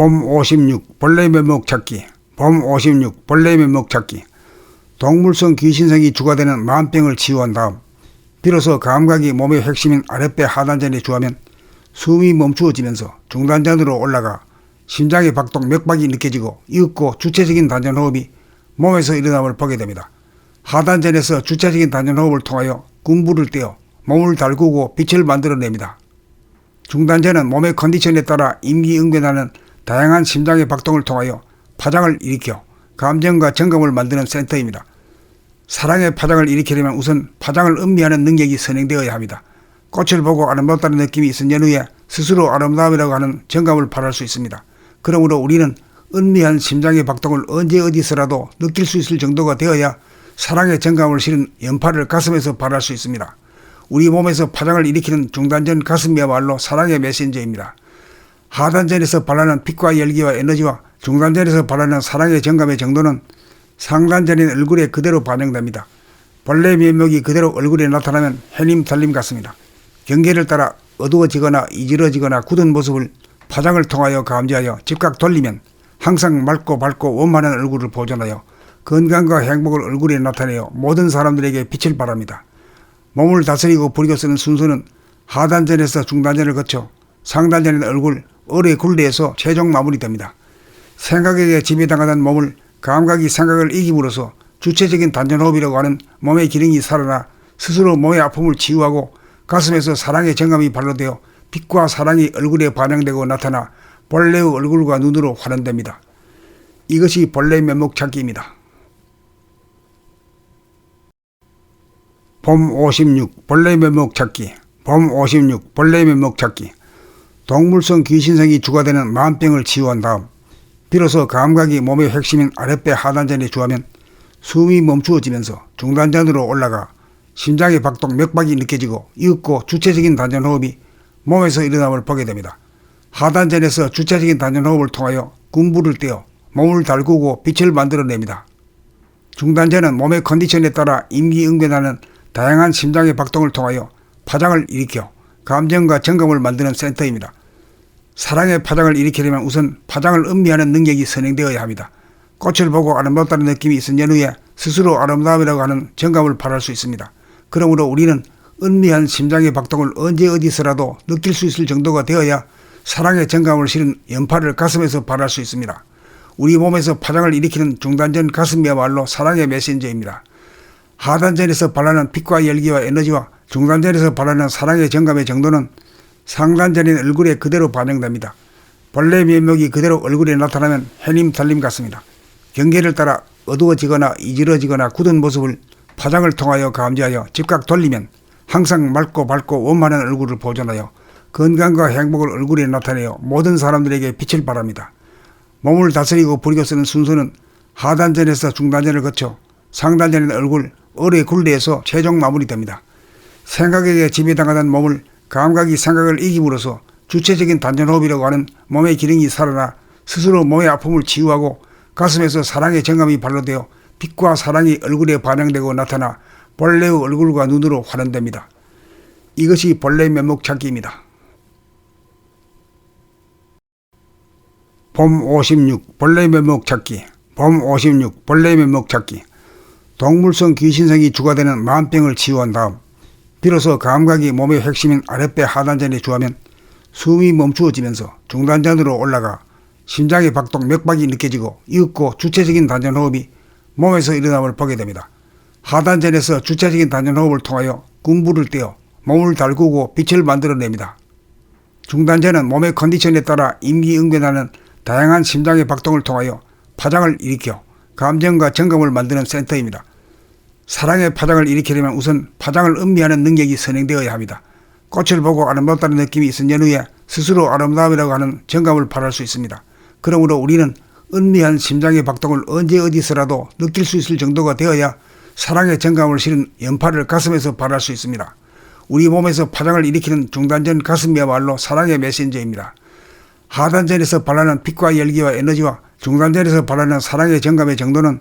봄 56 벌레 면목 찾기 봄 56 벌레 면목 찾기 동물성 귀신성이 주가 되는 만병을 치유한 다음 비로소 감각이 몸의 핵심인 아랫배 하단전에 주하면 숨이 멈추어지면서 중단전으로 올라가 심장의 박동 맥박이 느껴지고 이윽고 주체적인 단전 호흡이 몸에서 일어남을 보게 됩니다. 하단전에서 주체적인 단전 호흡을 통하여 군부를 떼어 몸을 달구고 빛을 만들어냅니다. 중단전은 몸의 컨디션에 따라 임기응변하는 다양한 심장의 박동을 통하여 파장을 일으켜 감정과 정감을 만드는 센터입니다. 사랑의 파장을 일으키려면 우선 파장을 음미하는 능력이 선행되어야 합니다. 꽃을 보고 아름답다는 느낌이 있은 후에 스스로 아름다움이라고 하는 정감을 발할 수 있습니다. 그러므로 우리는 은미한 심장의 박동을 언제 어디서라도 느낄 수 있을 정도가 되어야 사랑의 정감을 실은 연파를 가슴에서 발할 수 있습니다. 우리 몸에서 파장을 일으키는 중단전 가슴이야말로 사랑의 메신저입니다. 하단전에서 발하는 빛과 열기와 에너지와 중단전에서 발하는 사랑의 정감의 정도는 상단전인 얼굴에 그대로 반영됩니다. 벌레 면목이 그대로 얼굴에 나타나면 해님 달림 같습니다. 경계를 따라 어두워지거나 이지러지거나 굳은 모습을 파장을 통하여 감지하여 즉각 돌리면 항상 맑고 밝고 원만한 얼굴을 보존하여 건강과 행복을 얼굴에 나타내어 모든 사람들에게 빛을 발합니다. 몸을 다스리고 부리고 쓰는 순서는 하단전에서 중단전을 거쳐 상단전인 얼굴, 어뢰 굴레에서 최종 마무리됩니다. 생각에게 지배당하던 몸을 감각이 생각을 이김으로써 주체적인 단전호흡이라고 하는 몸의 기능이 살아나 스스로 몸의 아픔을 치유하고 가슴에서 사랑의 정감이 발로되어 빛과 사랑이 얼굴에 반영되고 나타나 벌레의 얼굴과 눈으로 환원됩니다. 이것이 벌레 면목 찾기입니다. 봄 56 벌레 면목 찾기 봄 56 벌레 면목 찾기 동물성 귀신성이 주가 되는 만병을 치유한 다음 비로소 감각이 몸의 핵심인 아랫배 하단전에 주하면 숨이 멈추어지면서 중단전으로 올라가 심장의 박동 맥박이 느껴지고 이윽고 주체적인 단전 호흡이 몸에서 일어남을 보게 됩니다. 하단전에서 주체적인 단전 호흡을 통하여 군부를 떼어 몸을 달구고 빛을 만들어냅니다. 중단전은 몸의 컨디션에 따라 임기응변하는 다양한 심장의 박동을 통하여 파장을 일으켜 감정과 정감을 만드는 센터입니다. 사랑의 파장을 일으키려면 우선 파장을 음미하는 능력이 선행되어야 합니다. 꽃을 보고 아름답다는 느낌이 있은 후에 스스로 아름다움이라고 하는 정감을 발할 수 있습니다. 그러므로 우리는 은미한 심장의 박동을 언제 어디서라도 느낄 수 있을 정도가 되어야 사랑의 정감을 실은 연파를 가슴에서 발할 수 있습니다. 우리 몸에서 파장을 일으키는 중단전 가슴이야말로 사랑의 메신저입니다. 하단전에서 발하는 빛과 열기와 에너지와 중단전에서 발하는 사랑의 정감의 정도는 상단전인 얼굴에 그대로 반영됩니다. 벌레 면목이 그대로 얼굴에 나타나면 해님 달림 같습니다. 경계를 따라 어두워지거나 이지러지거나 굳은 모습을 파장을 통하여 감지하여 즉각 돌리면 항상 맑고 밝고 원만한 얼굴을 보존하여 건강과 행복을 얼굴에 나타내어 모든 사람들에게 빛을 발합니다. 몸을 다스리고 부리고 쓰는 순서는 하단전에서 중단전을 거쳐 상단전인 얼굴, 어뢰 굴레에서 최종 마무리됩니다. 생각에게 지배당하던 몸을 감각이 생각을 이김으로써 주체적인 단전호흡이라고 하는 몸의 기능이 살아나 스스로 몸의 아픔을 치유하고 가슴에서 사랑의 정감이 발로되어 빛과 사랑이 얼굴에 반영되고 나타나 벌레의 얼굴과 눈으로 환원됩니다. 이것이 벌레 면목 찾기입니다. 봄 56 벌레 면목 찾기 봄 56 벌레 면목 찾기 동물성 귀신성이 주가 되는 만병을 치유한 다음 비로소 감각이 몸의 핵심인 아랫배 하단전에 주하면 숨이 멈추어지면서 중단전으로 올라가 심장의 박동 맥박이 느껴지고 이윽고 주체적인 단전 호흡이 몸에서 일어남을 보게 됩니다. 하단전에서 주체적인 단전 호흡을 통하여 군부를 떼어 몸을 달구고 빛을 만들어냅니다. 중단전은 몸의 컨디션에 따라 임기응변하는 다양한 심장의 박동을 통하여 파장을 일으켜 감정과 정감을 만드는 센터입니다. 사랑의 파장을 일으키려면 우선 파장을 음미하는 능력이 선행되어야 합니다. 꽃을 보고 아름답다는 느낌이 있은 후에 스스로 아름다움이라고 하는 정감을 발할 수 있습니다. 그러므로 우리는 은미한 심장의 박동을 언제 어디서라도 느낄 수 있을 정도가 되어야 사랑의 정감을 실은 연파를 가슴에서 발할 수 있습니다. 우리 몸에서 파장을 일으키는 중단전 가슴이야말로 사랑의 메신저입니다. 하단전에서 발하는 빛과 열기와 에너지와 중단전에서 발하는 사랑의 정감의 정도는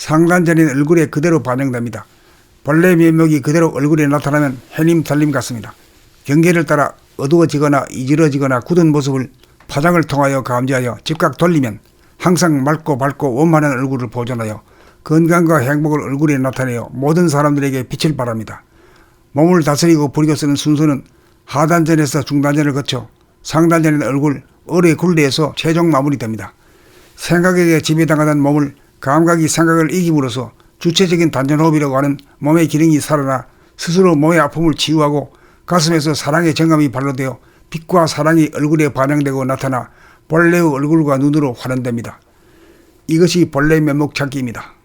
상단전인 얼굴에 그대로 반영됩니다. 벌레 면목이 그대로 얼굴에 나타나면 해님 달림 같습니다. 경계를 따라 어두워지거나 이지러지거나 굳은 모습을 파장을 통하여 감지하여 즉각 돌리면 항상 맑고 밝고 원만한 얼굴을 보존하여 건강과 행복을 얼굴에 나타내어 모든 사람들에게 빛을 발합니다. 몸을 다스리고 부리고 쓰는 순서는 하단전에서 중단전을 거쳐 상단전의 얼굴, 어뢰 굴레에서 최종 마무리됩니다. 생각에게 지배당하던 몸을 감각이 생각을 이김으로써 주체적인 단전호흡이라고 하는 몸의 기능이 살아나 스스로 몸의 아픔을 치유하고 가슴에서 사랑의 정감이 발로되어 빛과 사랑이 얼굴에 반영되고 나타나 본래의 얼굴과 눈으로 환원됩니다. 이것이 본래 면목 찾기입니다.